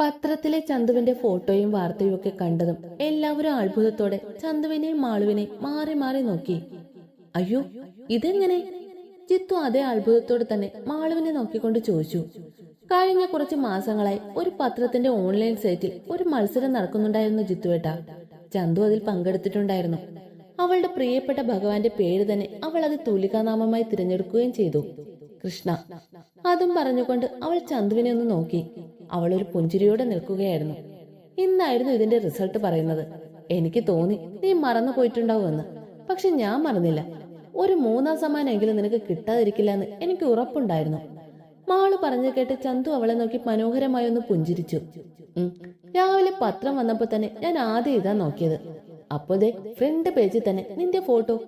പത്രത്തിലെ ചന്തുവിന്റെ ഫോട്ടോയും വാർത്തയും ഒക്കെ കണ്ടതും എല്ലാവരും അത്ഭുതത്തോടെ ചന്തുവിനെയും മാളുവിനെയും മാറി മാറി നോക്കി. അയ്യോ ഇതെങ്ങനെ? ചിത്തു അതേ അത്ഭുതത്തോടെ തന്നെ മാളുവിനെ നോക്കിക്കൊണ്ട് ചോദിച്ചു. കഴിഞ്ഞ കുറച്ച് മാസങ്ങളായി ഒരു പത്രത്തിന്റെ ഓൺലൈൻ സൈറ്റിൽ ഒരു മത്സരം നടക്കുന്നുണ്ടായിരുന്നു ജിത്തുവേട്ട. ചന്തു അതിൽ പങ്കെടുത്തിട്ടുണ്ടായിരുന്നു. അവളുടെ പ്രിയപ്പെട്ട ഭഗവാന്റെ പേര് തന്നെ അവൾ അത് തൂലികാനാമമായി തിരഞ്ഞെടുക്കുകയും ചെയ്തു. കൃഷ്ണ. അതും പറഞ്ഞുകൊണ്ട് അവൾ ചന്തുവിനെ ഒന്ന് നോക്കി. അവൾ ഒരു പുഞ്ചിരിയോടെ നിൽക്കുകയായിരുന്നു. ഇന്നായിരുന്നു ഇതിന്റെ റിസൾട്ട് പറയുന്നത്. എനിക്ക് തോന്നി നീ മറന്നു പോയിട്ടുണ്ടാവുമെന്ന്. പക്ഷെ ഞാൻ മറന്നില്ല. ഒരു മൂന്നാം സമ്മാനെങ്കിലും നിനക്ക് കിട്ടാതിരിക്കില്ല എന്ന് എനിക്ക് ഉറപ്പുണ്ടായിരുന്നു. മാൾ പറഞ്ഞു കേട്ട് ചന്തു അവളെ നോക്കി മനോഹരമായി ഒന്ന് പുഞ്ചിരിച്ചു. രാവിലെ പത്രം വന്നപ്പോ തന്നെ ഞാൻ ആദ്യം ഇതാ നോക്കിയത്. അപ്പോ ദേ ഫ്രണ്ട് പേജിൽ തന്നെ നിന്റെ ഫോട്ടോ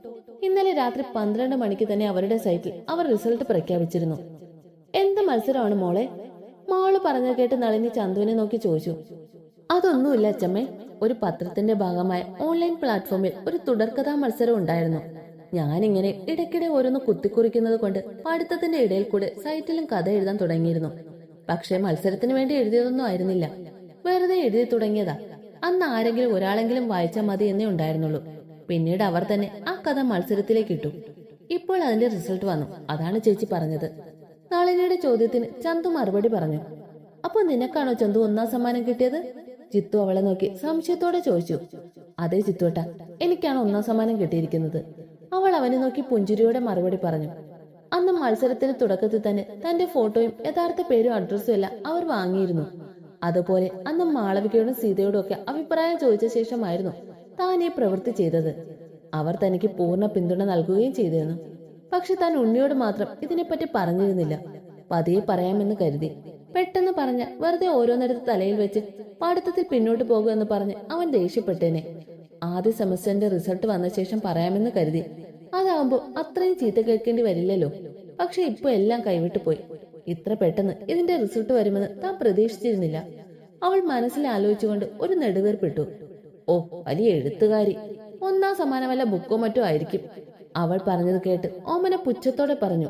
ഇന്നലെ രാത്രി പന്ത്രണ്ട് മണിക്ക് തന്നെ അവരുടെ സൈറ്റിൽ അവർ റിസൾട്ട് പ്രഖ്യാപിച്ചിരുന്നു. എന്ത് മത്സരമാണ് മോളെ? മോൾ പറഞ്ഞു കേട്ട് നളിനി ചന്തുവിനെ നോക്കി ചോദിച്ചു. അതൊന്നുമില്ല അച്ചമ്മേ ഒരു പത്രത്തിന്റെ ഭാഗമായ ഓൺലൈൻ പ്ലാറ്റ്ഫോമിൽ ഒരു തുടർക്കഥാ മത്സരം ഉണ്ടായിരുന്നു. ഞാനിങ്ങനെ ഇടയ്ക്കിടെ ഓരോന്ന് കുത്തിക്കുറിക്കുന്നത് കൊണ്ട് പഠിത്തത്തിന്റെ ഇടയിൽ കൂടെ സൈറ്റിലും കഥ എഴുതാൻ തുടങ്ങിയിരുന്നു. പക്ഷേ മത്സരത്തിന് വേണ്ടി എഴുതിയതൊന്നും ആയിരുന്നില്ല. വെറുതെ എഴുതി തുടങ്ങിയതാ. അന്ന് ആരെങ്കിലും ഒരാളെങ്കിലും വായിച്ചാൽ മതി എന്നേ ഉണ്ടായിരുന്നുള്ളൂ. പിന്നീട് അവർ തന്നെ ആ കഥ മത്സരത്തിലേക്ക് ഇട്ടു. ഇപ്പോൾ അതിന്റെ റിസൾട്ട് വന്നു. അതാണ് ചേച്ചി പറഞ്ഞത്. നളിനിയുടെ ചോദ്യത്തിന് ചന്തു മറുപടി പറഞ്ഞു. അപ്പൊ നിനക്കാണോ ചന്തു ഒന്നാം സമ്മാനം കിട്ടിയത്? ചിത്തു അവളെ നോക്കി സംശയത്തോടെ ചോദിച്ചു. അതെ ചിത്തുവേട്ട എനിക്കാണ് ഒന്നാം സമ്മാനം കിട്ടിയിരിക്കുന്നത്. അവൾ അവനെ നോക്കി പുഞ്ചിരിയോടെ മറുപടി പറഞ്ഞു. അന്ന് മത്സരത്തിന് തുടക്കത്തിൽ തന്നെ തന്റെ ഫോട്ടോയും യഥാർത്ഥ പേരും അഡ്രസ്സും എല്ലാം അവർ വാങ്ങിയിരുന്നു. അതുപോലെ അന്ന് മാളവികയോടും സീതയോടും ഒക്കെ അഭിപ്രായം ചോദിച്ച ശേഷമായിരുന്നു താൻ ഈ പ്രവൃത്തി ചെയ്തത്. അവർ തനിക്ക് പൂർണ പിന്തുണ നൽകുകയും ചെയ്തിരുന്നു. പക്ഷെ താൻ ഉണ്ണിയോട് മാത്രം ഇതിനെപ്പറ്റി പറഞ്ഞിരുന്നില്ല. പതിയെ പറയാമെന്ന് കരുതി. പെട്ടെന്ന് പറഞ്ഞ വെറുതെ ഓരോന്നിടത്ത് തലയിൽ വെച്ച് പഠിത്തത്തിൽ പിന്നോട്ട് പോകുമെന്ന് പറഞ്ഞ് അവൻ ദേഷ്യപ്പെട്ടേനെ. ആദ്യ സെമസ്റ്ററിന്റെ റിസൾട്ട് വന്ന ശേഷം പറയാമെന്ന് കരുതി. അതാവുമ്പോ അത്രയും ചീത്ത കേൾക്കേണ്ടി വരില്ലല്ലോ. പക്ഷെ ഇപ്പൊ എല്ലാം കൈവിട്ടു പോയി. ഇത്ര പെട്ടെന്ന് ഇതിന്റെ റിസൾട്ട് വരുമെന്ന് താൻ പ്രതീക്ഷിച്ചിരുന്നില്ല. അവൾ മനസ്സിൽ ആലോചിച്ചുകൊണ്ട് ഒരു നെടുവേർപ്പെട്ടു. ഓ വലിയ എഴുത്തുകാരി. ഒന്നാം സമാനമല്ല ബുക്കോ മറ്റോ ആയിരിക്കും. അവൾ പറഞ്ഞത് കേട്ട് ഓമന പുച്ഛത്തോടെ പറഞ്ഞു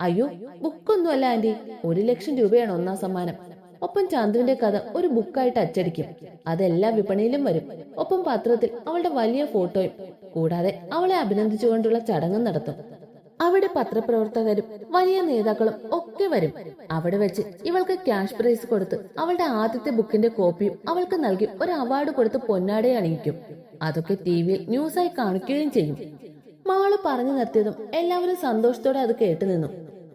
അയ്യോ ബുക്കൊന്നുമല്ല ആന്റി. ഒരു ലക്ഷം രൂപയാണ് ഒന്നാം സമ്മാനം. ഒപ്പം ചന്തുവിന്റെ കഥ ഒരു ബുക്കായിട്ട് അച്ചടിക്കും. അതെല്ലാ വിപണിയിലും വരും. ഒപ്പം പത്രത്തിൽ അവളുടെ വലിയ ഫോട്ടോയും. കൂടാതെ അവളെ അഭിനന്ദിച്ചുകൊണ്ടുള്ള ചടങ്ങും നടത്തും. അവിടെ പത്രപ്രവർത്തകരും വലിയ നേതാക്കളും ഒക്കെ വരും. അവിടെ വെച്ച് ഇവൾക്ക് ക്യാഷ് പ്രൈസ് കൊടുത്ത് അവളുടെ ആദ്യത്തെ ബുക്കിന്റെ കോപ്പിയും അവൾക്ക് നൽകി ഒരു അവാർഡ് കൊടുത്ത് പൊന്നാടെ അണിയിക്കും. അതൊക്കെ ടി വിയിൽ ന്യൂസായി കാണിക്കുകയും ചെയ്യും. മാൾ പറഞ്ഞു നിർത്തിയതും എല്ലാവരും സന്തോഷത്തോടെ അത് കേട്ടു നിന്നു.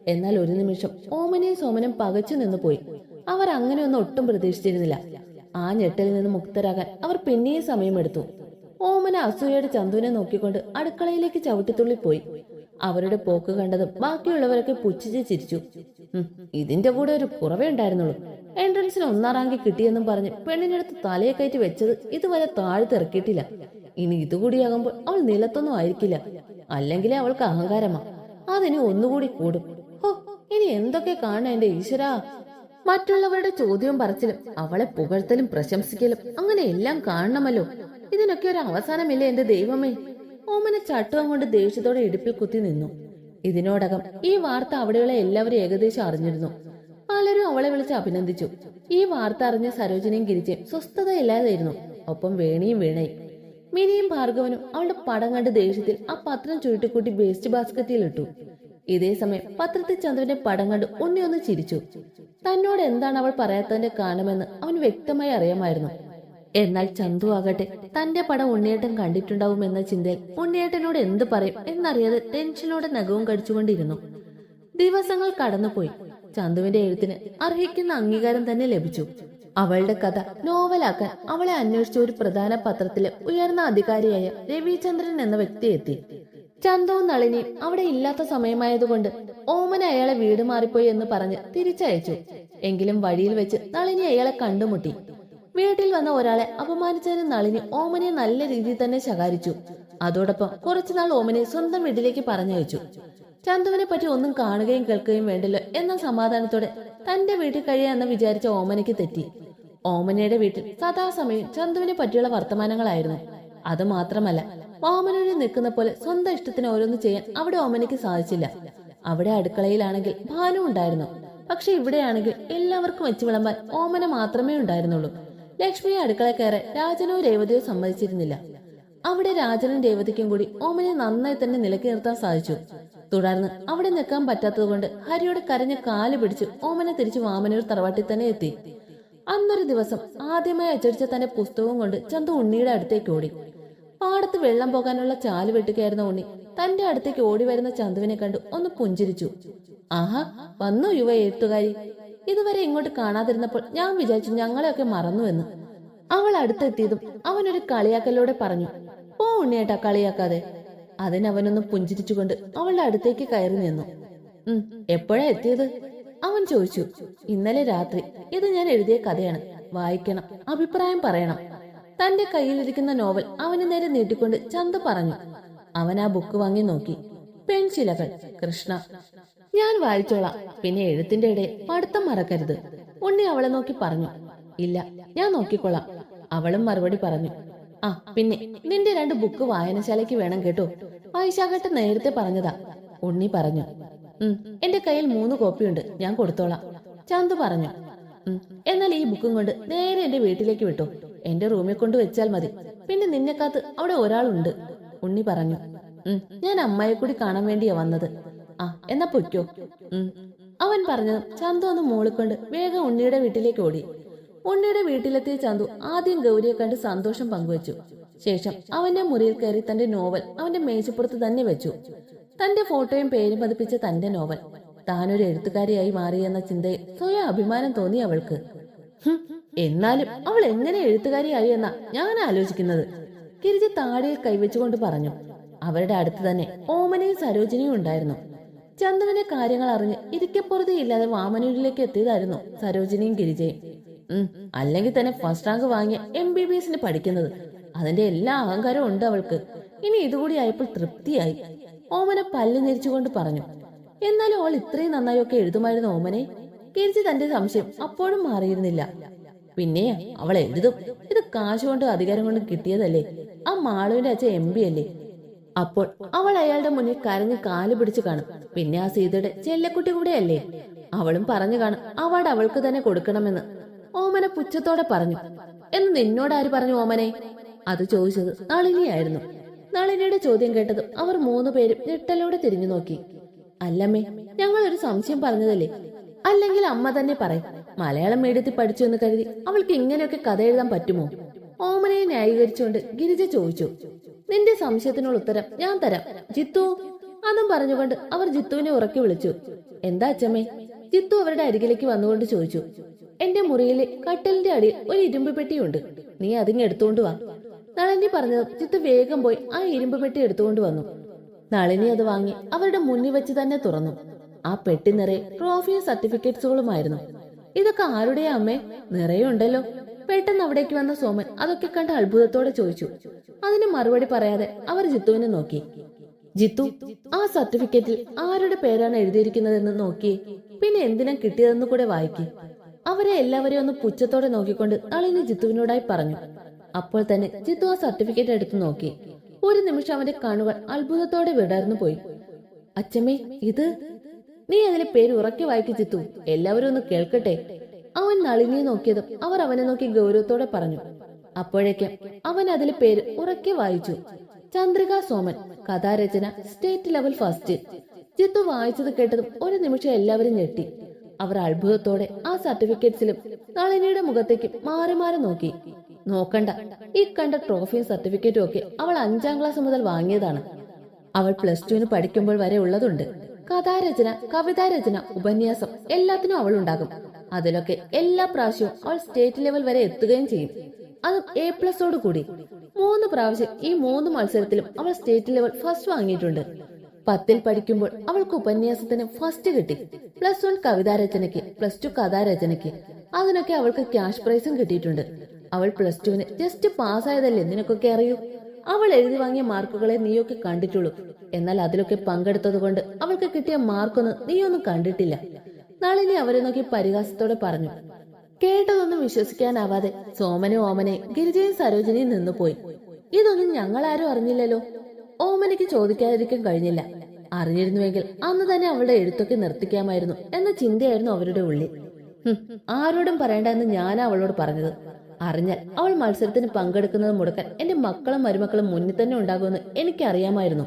എന്നാൽ ഒരു നിമിഷം ഓമനയും സോമനും പകച്ചു നിന്നു പോയി. അവർ അങ്ങനെയൊന്നും ഒട്ടും പ്രതീക്ഷിച്ചിരുന്നില്ല. ആ ഞെട്ടലിൽ നിന്ന് മുക്തരാകാൻ അവർ പിന്നെയും സമയമെടുത്തു. ഓമന അസൂയയുടെ ചന്തുവിനെ നോക്കിക്കൊണ്ട് അടുക്കളയിലേക്ക് ചവിട്ടിത്തുള്ളി പോയി അവരുടെ പോക്ക് കണ്ടതും ബാക്കിയുള്ളവരൊക്കെ പുച്ഛിച്ച് ചിരിച്ചു. ഇതിന്റെ കൂടെ ഒരു കുറവേ ഉണ്ടായിരുന്നുള്ളൂ. എൻട്രൻസിന് ഒന്നാം റാങ്ക് കിട്ടിയെന്നും പറഞ്ഞ് പെണ്ണിനടുത്ത് തലയെ കയറ്റി വെച്ചത് ഇതുവരെ താഴ്ത്തിറക്കിയിട്ടില്ല ഇനി ഇതുകൂടിയാകുമ്പോൾ അവൾ നിലത്തൊന്നും ആയിരിക്കില്ല. അല്ലെങ്കിലേ അവൾക്ക് അഹങ്കാരമാ. അതിന് ഒന്നുകൂടി കൂടും. ഹോ ഇനി എന്തൊക്കെ കാണാൻ എന്റെ ഈശ്വരാ? മറ്റുള്ളവരുടെ ചോദ്യവും പറച്ചിലും അവളെ പുകഴ്ത്തലും പ്രശംസിക്കലും അങ്ങനെ എല്ലാം കാണണമല്ലോ. ഇതിനൊക്കെ ഒരു അവസാനമില്ലേ എന്റെ ദൈവമേ? ഓമന ചട്ടവും കൊണ്ട് ദേഷ്യത്തോടെ ഇടുപ്പിൽ കുത്തി നിന്നു. ഇതിനോടകം ഈ വാർത്ത അവിടെയുള്ള എല്ലാവരും ഏകദേശം അറിഞ്ഞിരുന്നു. പലരും അവളെ വിളിച്ച് അഭിനന്ദിച്ചു. ഈ വാർത്ത അറിഞ്ഞ സരോജനയും ഗിരിജയും സ്വസ്ഥതയില്ലാതായിരുന്നു. ഒപ്പം വേണിയും വീണയും. മിനിയും ഭാർഗവനും അവളുടെ പടം കണ്ട് ദേഷ്യത്തിൽ ആ പത്രം ചുരുട്ടിക്കൂട്ടി വേസ്റ്റ് ബാസ്ക്കറ്റിൽ ഇട്ടു. ഇതേ സമയം പത്രത്തിൽ ചന്ദ്രന്റെ പടം കണ്ട് ഉണ്ണി ഒന്ന് ചിരിച്ചു. തന്നോട് എന്താണ് അവൾ പറയാത്തതിന്റെ കാരണമെന്ന് അവൻ വ്യക്തമായി അറിയാമായിരുന്നു. എന്നാൽ ചന്തു ആകട്ടെ തന്റെ പടം ഉണ്ണിയേട്ടൻ കണ്ടിട്ടുണ്ടാവും എന്ന ചിന്തയിൽ ഉണ്ണിയേട്ടനോട് എന്ത് പറയും എന്നറിയാതെ ടെൻഷനോടെ നഖവും കടിച്ചുകൊണ്ടിരുന്നു. ദിവസങ്ങൾ കടന്നുപോയി. ചന്തുവിന്റെ എഴുത്തിന് അർഹിക്കുന്ന അംഗീകാരം തന്നെ ലഭിച്ചു. അവളുടെ കഥ നോവലാക്കാൻ അവളെ അന്വേഷിച്ച ഒരു പ്രധാന പത്രത്തിലെ ഉയർന്ന അധികാരിയായ രവിചന്ദ്രൻ എന്ന വ്യക്തി എത്തി. ചന്തവും നളിനിയും അവിടെ ഇല്ലാത്ത സമയമായതുകൊണ്ട് ഓമൻ അയാളെ വീട് മാറിപ്പോയി എന്ന് പറഞ്ഞ് തിരിച്ചയച്ചു. എങ്കിലും വഴിയിൽ വെച്ച് നളിനി അയാളെ കണ്ടുമുട്ടി. വീട്ടിൽ വന്ന ഒരാളെ അപമാനിച്ചതിന് നളിനി ഓമനെ നല്ല രീതിയിൽ തന്നെ ശകാരിച്ചു. അതോടൊപ്പം കുറച്ചുനാൾ ഓമനെ സ്വന്തം വീട്ടിലേക്ക് പറഞ്ഞയച്ചു ചന്തുവിനെ പറ്റി ഒന്നും കാണുകയും കേൾക്കുകയും വേണ്ടല്ലോ എന്ന സമാധാനത്തോടെ തന്റെ വീട്ടിൽ കഴിയാന്ന് വിചാരിച്ച ഓമനയ്ക്ക് തെറ്റി. ഓമനയുടെ വീട്ടിൽ സദാസമയം ചന്തുവിനെ പറ്റിയുള്ള വർത്തമാനങ്ങളായിരുന്നു. അത് മാത്രമല്ല ഓമനയിൽ നിൽക്കുന്ന പോലെ സ്വന്തം ഇഷ്ടത്തിന് ഓരോന്ന് ചെയ്യാൻ അവിടെ ഓമനയ്ക്ക് സാധിച്ചില്ല. അവിടെ അടുക്കളയിലാണെങ്കിൽ ഭാനു ഉണ്ടായിരുന്നു. പക്ഷെ ഇവിടെയാണെങ്കിൽ എല്ലാവർക്കും വെച്ചു വിളമ്പാൻ ഓമന മാത്രമേ ഉണ്ടായിരുന്നുള്ളൂ. ലക്ഷ്മിയെ അടുക്കള കയറി രാജനോ രേവതിയോ സമ്മതിച്ചിരുന്നില്ല. അവിടെ രാജനും രേവതിക്കും കൂടി ഓമനെ നന്നായി തന്നെ നിലയ്ക്ക് നിർത്താൻ സാധിച്ചു. തുടർന്ന് അവിടെ നിൽക്കാൻ പറ്റാത്തതുകൊണ്ട് ഹരിയോട് കരഞ്ഞ കാൽ പിടിച്ച് ഓമനെ തിരിച്ച് വാമനൂർ തറവാട്ടിൽ തന്നെ എത്തി. അന്നൊരു ദിവസം ആദ്യമായി അച്ചടിച്ച തന്റെ പുസ്തകവും കൊണ്ട് ചന്തു ഉണ്ണിയുടെ അടുത്തേക്ക് ഓടി. പാടത്ത് വെള്ളം പോകാനുള്ള ചാൽ വെട്ടുകയായിരുന്ന ഉണ്ണി തന്റെ അടുത്തേക്ക് ഓടി വരുന്ന ചന്തുവിനെ കണ്ടു ഒന്ന് പുഞ്ചിരിച്ചു. ആഹാ വന്നു യുവ എഴുത്തുകാരി. ഇതുവരെ ഇങ്ങോട്ട് കാണാതിരുന്നപ്പോൾ ഞാൻ വിചാരിച്ചു ഞങ്ങളെയൊക്കെ മറന്നു എന്ന്. അവൾ അടുത്തെത്തിയതും അവനൊരു കളിയാക്കലോടെ പറഞ്ഞു ഓ ഉണ്ണിയേട്ടാ കളിയാക്കാതെ. അതിനവനൊന്ന് പുഞ്ചിരിച്ചുകൊണ്ട് അവളുടെ അടുത്തേക്ക് കയറി നിന്നു. ഉം എപ്പോഴാ എത്തിയത്? അവൻ ചോദിച്ചു. ഇന്നലെ രാത്രി. ഇത് ഞാൻ എഴുതിയ കഥയാണ്. വായിക്കണം അഭിപ്രായം പറയണം. തന്റെ കയ്യിലിരിക്കുന്ന നോവൽ അവന് നേരെ നീട്ടിക്കൊണ്ട് ചന്ത പറഞ്ഞു. അവൻ ആ ബുക്ക് വാങ്ങി നോക്കി. പെൺശിലകൾ കൃഷ്ണ ഞാൻ വായിച്ചോളാം. പിന്നെ എഴുത്തിന്റെ ഇടയിൽ പഠിത്തം മറക്കരുത്. ഉണ്ണി അവളെ നോക്കി പറഞ്ഞു. ഇല്ല ഞാൻ നോക്കിക്കൊള്ളാം. അവളും മറുപടി പറഞ്ഞു. ആ പിന്നെ നിന്റെ രണ്ട് ബുക്ക് വായനശാലയ്ക്ക് വേണം കേട്ടോ. വൈശാഖട്ട് നേരത്തെ പറഞ്ഞതാ. ഉണ്ണി പറഞ്ഞു. ഉം എന്റെ കയ്യിൽ മൂന്ന് കോപ്പിയുണ്ട് ഞാൻ കൊടുത്തോളാം. ചന്തു പറഞ്ഞു. ഉം എന്നാൽ ഈ ബുക്കും കൊണ്ട് നേരെ എന്റെ വീട്ടിലേക്ക് വിട്ടു. എന്റെ റൂമിൽ കൊണ്ട് വെച്ചാൽ മതി. പിന്നെ നിന്നെക്കാത്ത് അവിടെ ഒരാളുണ്ട്. ഉണ്ണി പറഞ്ഞു. ഉം ഞാൻ അമ്മയെ കൂടി കാണാൻ വേണ്ടിയാ വന്നത്. ആ എന്നാ പൊയ്ക്കോ. അവൻ പറഞ്ഞു ചന്തു ഒന്ന് മൂളിക്കൊണ്ട് വേഗം ഉണ്ണിയുടെ വീട്ടിലേക്ക് ഓടി. ഉണ്ണിയുടെ വീട്ടിലെത്തിയ ചന്തു ആദ്യം ഗൗരിയെ കണ്ട് സന്തോഷം പങ്കുവച്ചു. ശേഷം അവന്റെ മുറിയിൽ കയറി തന്റെ നോവൽ അവന്റെ മേശപ്പുറത്ത് തന്നെ വെച്ചു. തന്റെ ഫോട്ടോയും പേരും പതിപ്പിച്ച തന്റെ നോവൽ. താനൊരു എഴുത്തുകാരിയായി മാറിയെന്ന ചിന്തയിൽ സ്വയം അഭിമാനം തോന്നി അവൾക്ക്. എന്നാലും അവൾ എങ്ങനെ എഴുത്തുകാരിയായി എന്നാ ഞാൻ ആലോചിക്കുന്നത്. ഗിരിജ താടിയിൽ കൈവച്ചുകൊണ്ട് പറഞ്ഞു അവരുടെ അടുത്ത് തന്നെ ഓമനയും സരോജിനിയും ഉണ്ടായിരുന്നു. ചന്തുവിന്റെ കാര്യങ്ങൾ അറിഞ്ഞ് ഇരിക്കപ്പുറതയില്ലാതെ വാമനൂരിലേക്ക് എത്തിയതായിരുന്നു സരോജിനിയും ഗിരിജയും. അല്ലെങ്കിൽ തന്നെ ഫസ്റ്റ് റാങ്ക് വാങ്ങിയ എം ബി ബി എസിന് പഠിക്കുന്നത്. അതിന്റെ എല്ലാ അഹങ്കാരവും ഉണ്ട് അവൾക്ക്. ഇനി ഇതുകൂടി ആയപ്പോൾ തൃപ്തിയായി. ഓമന പല്ല് ഞെരിച്ചുകൊണ്ട് പറഞ്ഞു എന്നാലും അവൾ ഇത്രയും നന്നായൊക്കെ എഴുതുമായിരുന്നു ഓമനെ? ഗിരിജ തന്റെ സംശയം അപ്പോഴും മാറിയിരുന്നില്ല. പിന്നെ അവൾ എഴുതും. ഇത് കാശ് കൊണ്ട് അധികാരം കൊണ്ടും കിട്ടിയതല്ലേ? ആ മാളുവിന്റെ അച്ഛൻ എം അല്ലേ? അപ്പോൾ അവൾ അയാളുടെ മുന്നിൽ കരഞ്ഞ് കാൽ പിടിച്ചു കാണും. പിന്നെ ആ സീതയുടെ ചെല്ലക്കുട്ടി കൂടെയല്ലേ? അവളും പറഞ്ഞു കാണും അവാർഡ് അവൾക്ക് തന്നെ കൊടുക്കണമെന്ന്. ഓമന പുച്ഛത്തോടെ പറഞ്ഞു എന്ന് നിന്നോട് ആര് പറഞ്ഞു ഓമനെ? അത് ചോദിച്ചത് നളിനിയായിരുന്നു. നളിനിയുടെ ചോദ്യം കേട്ടതും അവർ മൂന്നു പേരും ഞെട്ടലോടെ തിരിഞ്ഞു നോക്കി. അല്ലമ്മേ ഞങ്ങൾ ഒരു സംശയം പറഞ്ഞതല്ലേ? അല്ലെങ്കിൽ അമ്മ തന്നെ പറയും. മലയാളം മീഡിയത്തിൽ പഠിച്ചു എന്ന് കരുതി അവൾക്ക് ഇങ്ങനെയൊക്കെ കഥ എഴുതാൻ പറ്റുമോ? ഓമനയെ ന്യായീകരിച്ചുകൊണ്ട് ഗിരിജ ചോദിച്ചു നിന്റെ സംശയത്തിനുള്ള ഉത്തരം ഞാൻ തരാം. ജിത്തു അതും പറഞ്ഞുകൊണ്ട് അവർ ജിത്തുവിനെ ഉറക്കി വിളിച്ചു. എന്താ അച്ഛമ്മേ ജിത്തു അവരുടെ അരികിലേക്ക് വന്നുകൊണ്ട് ചോദിച്ചു. എന്റെ മുറിയിലെ കട്ടലിന്റെ അടിയിൽ ഒരു ഇരുമ്പ് പെട്ടിയുണ്ട് നീ അതിങ് എടുത്തുകൊണ്ട് വാ. നളിനി പറഞ്ഞത് ജിത്തു വേഗം പോയി ആ ഇരുമ്പ് പെട്ടി എടുത്തുകൊണ്ട് വന്നു. നളിനി അത് വാങ്ങി അവരുടെ മുന്നിൽ വെച്ച് തന്നെ തുറന്നു. ആ പെട്ടി നിറയെ ട്രോഫിയും സർട്ടിഫിക്കറ്റ്സുകളുമായിരുന്നു. ഇതൊക്കെ ആരുടെ അമ്മേ? നിറയെ ഉണ്ടല്ലോ. പെട്ടെന്ന് അവിടേക്ക് വന്ന സോമൻ അതൊക്കെ കണ്ട് അത്ഭുതത്തോടെ ചോദിച്ചു. അതിന് മറുപടി പറയാതെ അവർ ജിത്തുവിനെ നോക്കി. ജിത്തു ആ സർട്ടിഫിക്കറ്റിൽ ആരുടെ പേരാണ് എഴുതിയിരിക്കുന്നതെന്ന് നോക്കി. പിന്നെ എന്തിനാ കിട്ടിയതെന്ന് കൂടെ വായിക്കി. അവരെ എല്ലാവരെയും ഒന്ന് പുച്ഛത്തോടെ നോക്കിക്കൊണ്ട് നളിനി ജിത്തുവിനോടായി പറഞ്ഞു. അപ്പോൾ തന്നെ ജിത്തു ആ സർട്ടിഫിക്കറ്റ് എടുത്തു നോക്കി. ഒരു നിമിഷം അവന്റെ കണ്ണുകൾ അത്ഭുതത്തോടെ വിടർന്നു പോയി. അച്ഛമ്മേ ഇത്? നീ അതിലെ പേര് ഉറക്കെ വായിക്കും ജിത്തു. എല്ലാവരും ഒന്ന് കേൾക്കട്ടെ. അവൻ നളിനിയെ നോക്കിയതും അവർ അവനെ നോക്കി ഗൗരവത്തോടെ പറഞ്ഞു. അപ്പോഴേക്കും അവൻ അതിലെ പേര് ഉറക്കെ വായിച്ചു. ചന്ദ്രിക സോമൻ കഥാരചന സ്റ്റേറ്റ് ലെവൽ ഫസ്റ്റ്. ചിത്തു വായിച്ചത് കേട്ടതും ഒരു നിമിഷം എല്ലാവരും ഞെട്ടി. അവർ അത്ഭുതത്തോടെ ആ സർട്ടിഫിക്കറ്റ്സിലും നളിനിയുടെ മുഖത്തേക്ക് മാറി മാറി നോക്കി. നോക്കണ്ട ഈ കണ്ട ട്രോഫിയും സർട്ടിഫിക്കറ്റും ഒക്കെ അവൾ അഞ്ചാം ക്ലാസ് മുതൽ വാങ്ങിയതാണ്. അവൾ പ്ലസ് ടുവിന് പഠിക്കുമ്പോൾ വരെ ഉള്ളതുണ്ട്. കഥാരചന കവിതാരചന ഉപന്യാസം എല്ലാത്തിനും അവൾ ഉണ്ടാകും അതിലൊക്കെ എല്ലാ പ്രാവശ്യവും അവൾ സ്റ്റേറ്റ് ലെവൽ വരെ എത്തുകയും ചെയ്യും. അതും എ പ്ലസോട് കൂടി. മൂന്ന് പ്രാവശ്യം ഈ മൂന്ന് മത്സരത്തിലും അവൾ സ്റ്റേറ്റ് ലെവൽ ഫസ്റ്റ് വാങ്ങിയിട്ടുണ്ട്. പത്തിൽ പഠിക്കുമ്പോൾ അവൾക്ക് ഉപന്യാസത്തിന് ഫസ്റ്റ് കിട്ടി. പ്ലസ് വൺ കവിതാരചനയ്ക്ക് പ്ലസ് ടു കഥാരചനയ്ക്ക്. അതിനൊക്കെ അവൾക്ക് ക്യാഷ് പ്രൈസും കിട്ടിയിട്ടുണ്ട്. അവൾ പ്ലസ് ടുവിന് ജസ്റ്റ് പാസ്സായതല്ലേ നിനക്കൊക്കെ അറിയൂ? അവൾ എഴുതി വാങ്ങിയ മാർക്കുകളെ നീയൊക്കെ കണ്ടിട്ടുള്ളൂ. എന്നാൽ അതിലൊക്കെ പങ്കെടുത്തത് കൊണ്ട് അവൾക്ക് കിട്ടിയ മാർക്കൊന്നും നീയൊന്നും കണ്ടിട്ടില്ല. നളിനി അവരെ നോക്കി പരിഹാസത്തോടെ പറഞ്ഞു. കേട്ടതൊന്നും വിശ്വസിക്കാനാവാതെ സോമനും ഓമനെ ഗിരിജയും സരോജിനിയും നിന്നുപോയി. ഇതൊന്നും ഞങ്ങൾ ആരും അറിഞ്ഞില്ലല്ലോ. ഓമനയ്ക്ക് ചോദിക്കാതിരിക്കാൻ കഴിഞ്ഞില്ല. അറിഞ്ഞിരുന്നുവെങ്കിൽ അന്ന് തന്നെ അവളുടെ എഴുത്തൊക്കെ നിർത്തിക്കാമായിരുന്നു എന്ന ചിന്തയായിരുന്നു അവരുടെ ഉള്ളിൽ. ആരോടും ആരോടും പറയണ്ടെന്ന് ഞാനാ അവളോട് പറഞ്ഞത്. അറിഞ്ഞാൽ അവൾ മത്സരത്തിന് പങ്കെടുക്കുന്നത് മുടക്കാൻ എന്റെ മക്കളും മരുമക്കളും മുന്നിൽ തന്നെ ഉണ്ടാകുമെന്ന് എനിക്കറിയാമായിരുന്നു.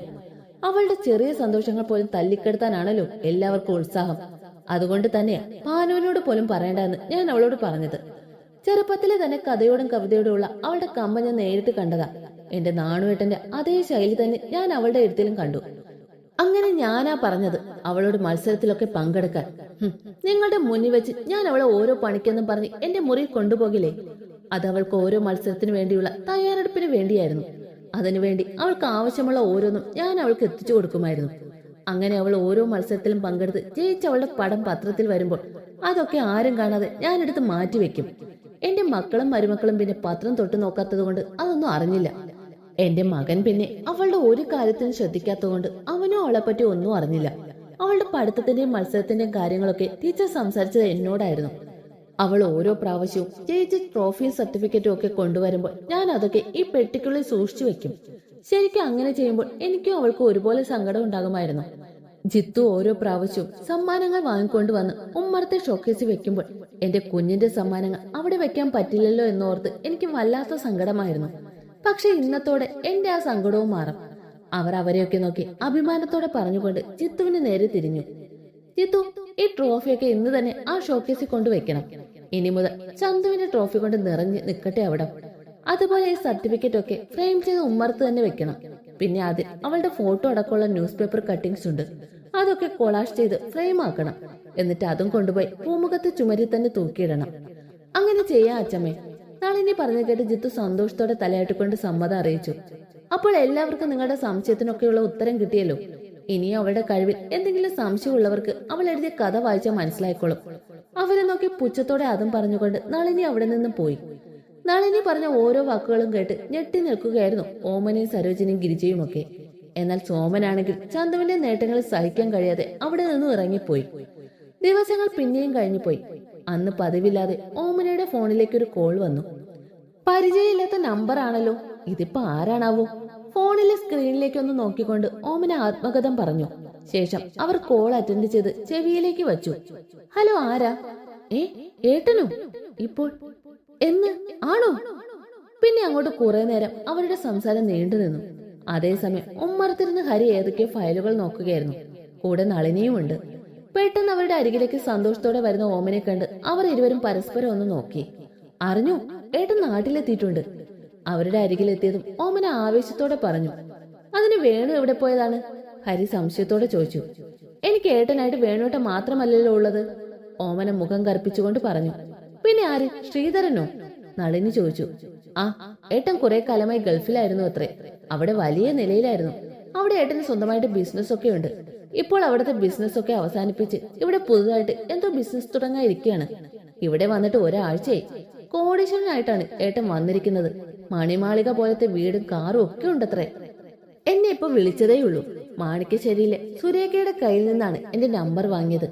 അവളുടെ ചെറിയ സന്തോഷങ്ങൾ പോലും തല്ലിക്കെടുത്താനാണല്ലോ എല്ലാവർക്കും ഉത്സാഹം. അതുകൊണ്ട് തന്നെയാ പാനുവിനോട് പോലും പറയണ്ടെന്ന് ഞാൻ അവളോട് പറഞ്ഞത്. ചെറുപ്പത്തിലെ തന്നെ കഥയോടും കവിതയോടുമുള്ള അവളുടെ കമ്പ ഞാൻ നേരിട്ട് കണ്ടതാ. എന്റെ നാണുവേട്ടന്റെ അതേ ശൈലി തന്നെ ഞാൻ അവളുടെ എഴുത്തിലും കണ്ടു. അങ്ങനെ ഞാനാ പറഞ്ഞത് അവളോട് മത്സരത്തിലൊക്കെ പങ്കെടുക്കാൻ. നിങ്ങളുടെ മുന്നിൽ വെച്ച് ഞാൻ അവളെ ഓരോ പണിക്കെന്നും പറഞ്ഞ് എന്റെ മുറി കൊണ്ടുപോകില്ലേ? അത് അവൾക്ക് ഓരോ മത്സരത്തിന് വേണ്ടിയുള്ള തയ്യാറെടുപ്പിന് വേണ്ടിയായിരുന്നു. അതിനുവേണ്ടി അവൾക്ക് ആവശ്യമുള്ള ഓരോന്നും ഞാൻ അവൾക്ക് എത്തിച്ചു കൊടുക്കുമായിരുന്നു. അങ്ങനെ അവൾ ഓരോ മത്സരത്തിലും പങ്കെടുത്ത് ജയിച്ച അവളുടെ പടം പത്രത്തിൽ വരുമ്പോൾ അതൊക്കെ ആരും കാണാതെ ഞാനെടുത്ത് മാറ്റിവെക്കും എന്റെ മക്കളും മരുമക്കളും പിന്നെ പത്രം തൊട്ട് നോക്കാത്തത് കൊണ്ട് അതൊന്നും അറിഞ്ഞില്ല. എന്റെ മകൻ പിന്നെ അവളുടെ ഒരു കാര്യത്തിനും ശ്രദ്ധിക്കാത്തതുകൊണ്ട് അവനും പറ്റി ഒന്നും അറിഞ്ഞില്ല. അവളുടെ പഠിത്തത്തിന്റെയും മത്സരത്തിന്റെയും കാര്യങ്ങളൊക്കെ ടീച്ചർ സംസാരിച്ചത് എന്നോടായിരുന്നു. അവൾ ഓരോ പ്രാവശ്യവും ജയിച്ച ട്രോഫി സർട്ടിഫിക്കറ്റും ഒക്കെ കൊണ്ടുവരുമ്പോൾ ഞാൻ അതൊക്കെ ഈ പെട്ടിക്കുള്ളിൽ സൂക്ഷിച്ചു വെക്കും. ശരിക്കും അങ്ങനെ ചെയ്യുമ്പോൾ എനിക്കും അവൾക്ക് ഒരുപോലെ സങ്കടം ഉണ്ടാകുമായിരുന്നു. ജിത്തു ഓരോ പ്രാവശ്യവും സമ്മാനങ്ങൾ വാങ്ങിക്കൊണ്ട് വന്ന് ഉമ്മറത്തെ ഷോക്കേസ് വെക്കുമ്പോൾ എന്റെ കുഞ്ഞിന്റെ സമ്മാനങ്ങൾ അവിടെ വെക്കാൻ പറ്റില്ലല്ലോ എന്നോർത്ത് എനിക്ക് വല്ലാത്ത സങ്കടമായിരുന്നു. പക്ഷെ ഇന്നത്തോടെ എന്റെ ആ സങ്കടവും മാറും. അവർ അവരെയൊക്കെ നോക്കി അഭിമാനത്തോടെ പറഞ്ഞുകൊണ്ട് ജിത്തുവിന് നേരെ തിരിഞ്ഞു. ജിത്തു ഈ ട്രോഫിയൊക്കെ ഇന്ന് തന്നെ ആ ഷോക്കേസിൽ കൊണ്ടുവയ്ക്കണം ഇനി മുതൽ ചന്തുവിന്റെ ട്രോഫി കൊണ്ട് നിറഞ്ഞ് നിൽക്കട്ടെ അവിടെ. അതുപോലെ ഈ സർട്ടിഫിക്കറ്റ് ഒക്കെ ഫ്രെയിം ചെയ്ത് ഉമ്മർത്ത് തന്നെ വെക്കണം. പിന്നെ അതിൽ അവളുടെ ഫോട്ടോ അടക്കമുള്ള ന്യൂസ് പേപ്പർ കട്ടിങ്സ് ഉണ്ട്. അതൊക്കെ കൊളാഷ് ചെയ്ത് ഫ്രെയിം ആക്കണം. എന്നിട്ട് അതും കൊണ്ടുപോയി പൂമുഖത്ത് ചുമരി തന്നെ തൂക്കിയിടണം. അങ്ങനെ ചെയ്യാം അച്ചമ്മേ. നളിനി പറഞ്ഞു കേട്ട് ജിത്തു സന്തോഷത്തോടെ തലയാട്ടിക്കൊണ്ട് സമ്മതം അറിയിച്ചു. അപ്പോൾ എല്ലാവർക്കും നിങ്ങളുടെ സംശയത്തിനൊക്കെയുള്ള ഉത്തരം കിട്ടിയല്ലോ. ഇനിയും അവളുടെ കഴിവിൽ എന്തെങ്കിലും സംശയമുള്ളവർക്ക് അവൾ എഴുതിയ കഥ വായിച്ചാൽ മനസ്സിലായിക്കോളും. അവരെ നോക്കി പുച്ഛത്തോടെ അതും പറഞ്ഞുകൊണ്ട് നളിനി അവിടെ നിന്നും പോയി. നളിനി പറഞ്ഞ ഓരോ വാക്കുകളും കേട്ട് ഞെട്ടി നിൽക്കുകയായിരുന്നു ഓമനയും സരോജിനിയും ഗിരിജയും ഒക്കെ. എന്നാൽ സോമനാണെങ്കിൽ ചന്തുവിന്റെ നേട്ടങ്ങൾ സഹിക്കാൻ കഴിയാതെ അവിടെ നിന്നും ഇറങ്ങിപ്പോയി. ദിവസങ്ങൾ പിന്നെയും കഴിഞ്ഞുപോയി. അന്ന് പതിവില്ലാതെ ഓമനയുടെ ഫോണിലേക്ക് ഒരു കോൾ വന്നു. പരിചയമില്ലാത്ത നമ്പർ ആണല്ലോ ഇതിപ്പോ ആരാണാവോ? ഫോണിലെ സ്ക്രീനിലേക്ക് ഒന്ന് നോക്കിക്കൊണ്ട് ഓമന ആത്മകഥം പറഞ്ഞു. ശേഷം അവർ കോൾ അറ്റൻഡ് ചെയ്ത് ചെവിയിലേക്ക് വച്ചു. ഹലോ ആരാ? ഏ ഏട്ടനോ? ഇപ്പോൾ എന്ന് ആണോ? പിന്നെ അങ്ങോട്ട് കുറെ നേരം അവരുടെ സംസാരം നീണ്ടു നിന്നു. അതേസമയം ഉമ്മറത്തിരുന്ന് ഹരി ഏതൊക്കെയോ ഫയലുകൾ നോക്കുകയായിരുന്നു. കൂടെ നളിനിയുമുണ്ട് പെട്ടെന്ന് അവരുടെ അരികിലേക്ക് സന്തോഷത്തോടെ വരുന്ന ഓമനെ കണ്ട് അവർ ഇരുവരും പരസ്പരം ഒന്ന് നോക്കി. അറിഞ്ഞു ഏട്ടൻ നാട്ടിലെത്തിയിട്ടുണ്ട്. അവരുടെ അരികിലെത്തിയതും ഓമന ആവേശത്തോടെ പറഞ്ഞു അതിന് വേണു എവിടെ പോയതാണ്? ഹരി സംശയത്തോടെ ചോദിച്ചു എനിക്ക് ഏട്ടനായിട്ട് വേണുട്ട മാത്രമല്ലല്ലോ ഉള്ളത്? ഓമന മുഖം കറുപ്പിച്ചുകൊണ്ട് പറഞ്ഞു പിന്നെ ആര്? ശ്രീധരനോ? നളിനി ചോദിച്ചു ആ ഏട്ടൻ കുറെ കാലമായി ഗൾഫിലായിരുന്നു അത്രേ അവിടെ വലിയ നിലയിലായിരുന്നു. അവിടെ ഏട്ടന് സ്വന്തമായിട്ട് ബിസിനസ് ഒക്കെ ഉണ്ട്. ഇപ്പോൾ അവിടുത്തെ ബിസിനസ് ഒക്കെ അവസാനിപ്പിച്ച് ഇവിടെ പുതുതായിട്ട് എന്തോ ബിസിനസ് തുടങ്ങാൻ ഇരിക്കുകയാണ് ഇവിടെ വന്നിട്ട് ഒരാഴ്ചയായി. കോടീശ്വരനായിട്ടാണ് ഏട്ടൻ വന്നിരിക്കുന്നത്. മണിമാളിക പോലത്തെ വീടും കാറും ഒക്കെ ഉണ്ടത്രേ. എന്നെ ഇപ്പൊ വിളിച്ചതേയുള്ളൂ മാണിക്കശ്ശേരിയിലെ സുരേഖയുടെ കയ്യിൽ നിന്നാണ് എന്റെ നമ്പർ വാങ്ങിയത്.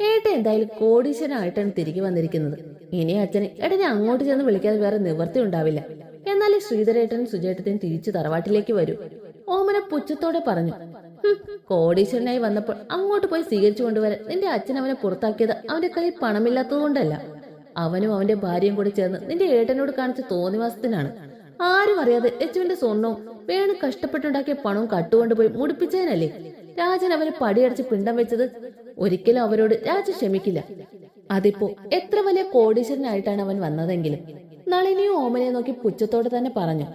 ഏട്ടൻ എന്തായാലും കോടീശ്വരനായിട്ടാണ് തിരികെ വന്നിരിക്കുന്നത്. ഇനി അച്ഛന് ഏട്ടനെ അങ്ങോട്ട് ചെന്ന് വിളിക്കാതെ വേറെ നിവർത്തി ഉണ്ടാവില്ല. എന്നാലേ ശ്രീധരേട്ടനും സുജേട്ടത്തിനും തിരിച്ചു തറവാട്ടിലേക്ക് വരൂ. ഓമന പുച്ഛത്തോടെ പറഞ്ഞു "ഹും, കോടീശ്വരനായി വന്നപ്പോൾ അങ്ങോട്ട് പോയി സ്വീകരിച്ചു കൊണ്ടുവരാൻ നിന്റെ അച്ഛൻ അവനെ പുറത്താക്കിയത് അവന്റെ കയ്യിൽ പണമില്ലാത്തതുകൊണ്ടല്ല. അവനും അവന്റെ ഭാര്യയും കൂടി ചേർന്ന് നിന്റെ ഏട്ടനോട് കാണിച്ച തോന്നിവാസത്തിനാണ്. ആരും അറിയാതെ യച്ചുവിന്റെ സ്വർണവും വേണു കഷ്ടപ്പെട്ടുണ്ടാക്കിയ പണവും കട്ടുകൊണ്ടുപോയി മുടിപ്പിച്ചതിനല്ലേ? രാജൻ അവനെ പടിയടച്ച് പിണ്ടം വെച്ചത് ഒരിക്കലും അവരോട് രാജ ക്ഷമിക്കില്ല. അതിപ്പോ എത്ര വലിയ കോടീശ്വരനായിട്ടാണ് അവൻ വന്നതെങ്കിലും നളിനിയും ഓമനെ നോക്കി പുച്ഛത്തോടെ തന്നെ പറഞ്ഞു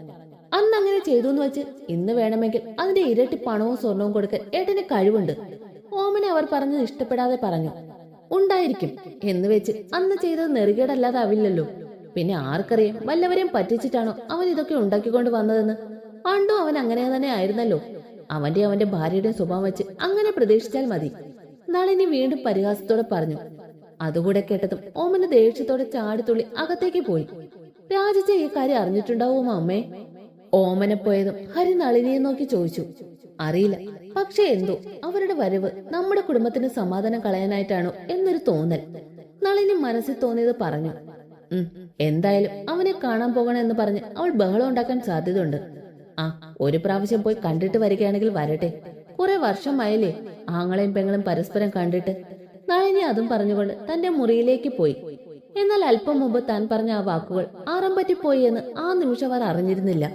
അന്ന് അങ്ങനെ ചെയ്തു എന്ന് വെച്ച് ഇന്ന് വേണമെങ്കിൽ അതിന്റെ ഇരട്ടി പണവും സ്വർണവും കൊടുക്കാൻ ഏട്ടന് കഴിവുണ്ട്. ഓമനെ അവർ പറഞ്ഞത് ഇഷ്ടപ്പെടാതെ പറഞ്ഞു ഉണ്ടായിരിക്കും എന്ന് വെച്ച് അന്ന് ചെയ്തത് നെറുകേടല്ലാതെ ആവില്ലല്ലോ പിന്നെ ആർക്കറിയാം വല്ലവരെയും പറ്റിച്ചിട്ടാണോ അവൻ ഇതൊക്കെ ഉണ്ടാക്കിക്കൊണ്ട് വന്നതെന്ന്? പണ്ടും അവൻ അങ്ങനെ തന്നെ ആയിരുന്നല്ലോ. അവന്റെ അവന്റെ ഭാര്യയുടെയും സ്വഭാവം വെച്ച് അങ്ങനെ പ്രതീക്ഷിച്ചാൽ മതി. നളിനി വീണ്ടും പരിഹാസത്തോടെ പറഞ്ഞു. അതുകൂടെ കേട്ടതും ഓമന ദേഷ്യത്തോടെ ചാടിത്തുള്ളി അകത്തേക്ക് പോയി. രാജിച്ച ഈ കാര്യം അറിഞ്ഞിട്ടുണ്ടാവുമോ അമ്മേ? ഓമനെ പോയതും ഹരി നളിനിയെ നോക്കി ചോദിച്ചു. അറിയില്ല. പക്ഷെ എന്തോ അവരുടെ വരവ് നമ്മുടെ കുടുംബത്തിന് സമാധാനം കളയാനായിട്ടാണോ എന്നൊരു തോന്നൽ. നളിനി മനസ്സിൽ തോന്നിയത് പറഞ്ഞു. എന്തായാലും അവനെ കാണാൻ പോകണം എന്ന് പറഞ്ഞ് അവൾ ബഹളം ഉണ്ടാക്കാൻ സാധ്യതയുണ്ട്. ആ ഒരു പ്രാവശ്യം പോയി കണ്ടിട്ട് വരികയാണെങ്കിൽ വരട്ടെ. കുറെ വർഷമായല്ലേ ആങ്ങളെയും പെങ്ങളും പരസ്പരം കണ്ടിട്ട്. നളിനി അതും പറഞ്ഞുകൊണ്ട് തന്റെ മുറിയിലേക്ക് പോയി. എന്നാൽ അല്പം മുമ്പ് താൻ പറഞ്ഞ ആ വാക്കുകൾ ആറം പറ്റിപ്പോയി എന്ന് ആ നിമിഷം അവർ അറിഞ്ഞിരുന്നില്ല.